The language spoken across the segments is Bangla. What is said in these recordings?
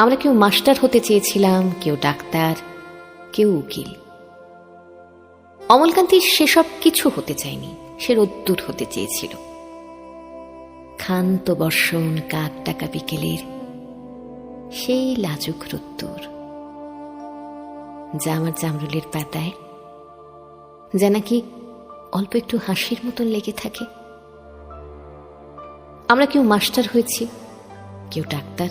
আমরা কেউ মাস্টার হতে চেয়েছিলাম, কেউ ডাক্তার, কেউ উকিল। অমলকান্তি সেসব কিছু হতে চায়নি, সে রোদ্দুর হতে চেয়েছিল। ক্ষান্ত বর্ষণ কাক টাকা বিকেলের সেই লাজুক রোদ্দুর, যা আমার জামরুলের পাতায়, যা নাকি অল্প একটু হাসির মতন লেগে থাকে। আমরা কেউ মাস্টার হয়েছি, কেউ ডাক্তার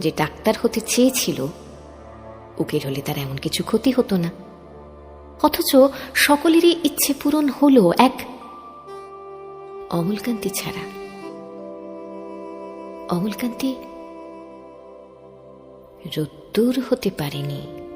যে ডাক্তার হতে চেয়েছিল, উকিল হলে তার এমন কিছু ক্ষতি হতো না। অথচ সকলেরই ইচ্ছে পূরণ হল এক অমলকান্তি ছাড়া। অমলকান্তি রোদ্দুর হতে পারেনি।